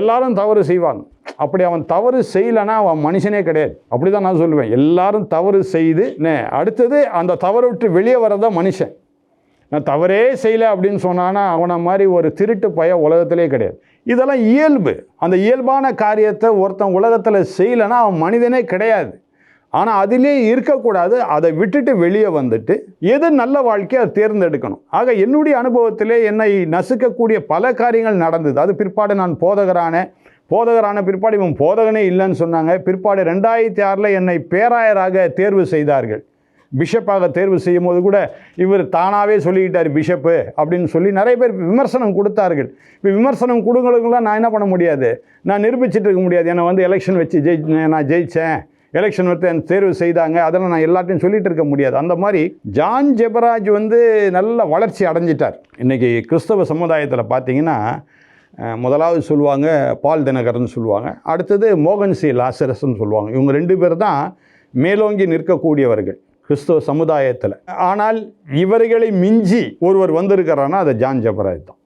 எல்லாரும் தவறு செய்வாங்க அப்படி அவன் தவறு செய்யலைன்னா அவன் மனுஷனே கிடையாது. அப்படி தான் நான் சொல்லுவேன். எல்லாரும் தவறு செய்து அடுத்தது அந்த தவறு விட்டு வெளியே வரதான் மனுஷன். நான் தவறே செய்யலை அப்படின்னு சொன்னான்னா அவனை மாதிரி ஒரு திருட்டு பய உலகத்திலே கிடையாது. இதெல்லாம் இயல்பு. அந்த இயல்பான காரியத்தை ஒருத்தன் உலகத்தில் செய்யலைன்னா அவன் மனிதனே கிடையாது. ஆனால் அதிலே இருக்கக்கூடாது. அதை விட்டுட்டு வெளியே வந்துட்டு எது நல்ல வாழ்க்கையை அதை தேர்ந்தெடுக்கணும். ஆக என்னுடைய அனுபவத்திலே என்னை நசுக்கக்கூடிய பல காரியங்கள் நடந்தது. அது பிற்பாடு நான் போதகரான போதகரான பிற்பாடு இவன் போதகனே இல்லைன்னு சொன்னாங்க. பிற்பாடு ரெண்டாயிரத்தி ஆறில் என்னை பேராயராக தேர்வு செய்தார்கள். பிஷப்பாக தேர்வு செய்யும் போது கூட இவர் தானாகவே சொல்லிக்கிட்டார் பிஷப்பு அப்படின்னு சொல்லி நிறைய பேர் விமர்சனம் கொடுத்தார்கள். இப்போ விமர்சனம் கொடுங்களுக்கெல்லாம் நான் என்ன பண்ண முடியாது? நான் நிரூபிச்சிட்டு இருக்க முடியாது. என்னை வந்து எலெக்ஷன் வச்சு ஜெயி நான் ஜெயித்தேன் எலெக்ஷன் வந்து தேர்வு செய்தாங்க. அதெல்லாம் நான் எல்லாத்தையும் சொல்லிட்டு இருக்க முடியாது. அந்த மாதிரி ஜான் ஜெபராஜ் வந்து நல்ல வளர்ச்சி அடைஞ்சிட்டார். இன்றைக்கி கிறிஸ்தவ சமுதாயத்தில் பார்த்தீங்கன்னா முதலாவது சொல்லுவாங்க பால் தினகரன் சொல்லுவாங்க. அடுத்தது மோகன் சி. லாசரஸ்ன்னு சொல்லுவாங்க. இவங்க ரெண்டு பேர் தான் மேலோங்கி நிற்கக்கூடியவர்கள் கிறிஸ்தவ சமுதாயத்தில். ஆனால் இவர்களை மிஞ்சி ஒருவர் வந்திருக்கிறான்னா அது ஜான் ஜெபராஜ் தான்.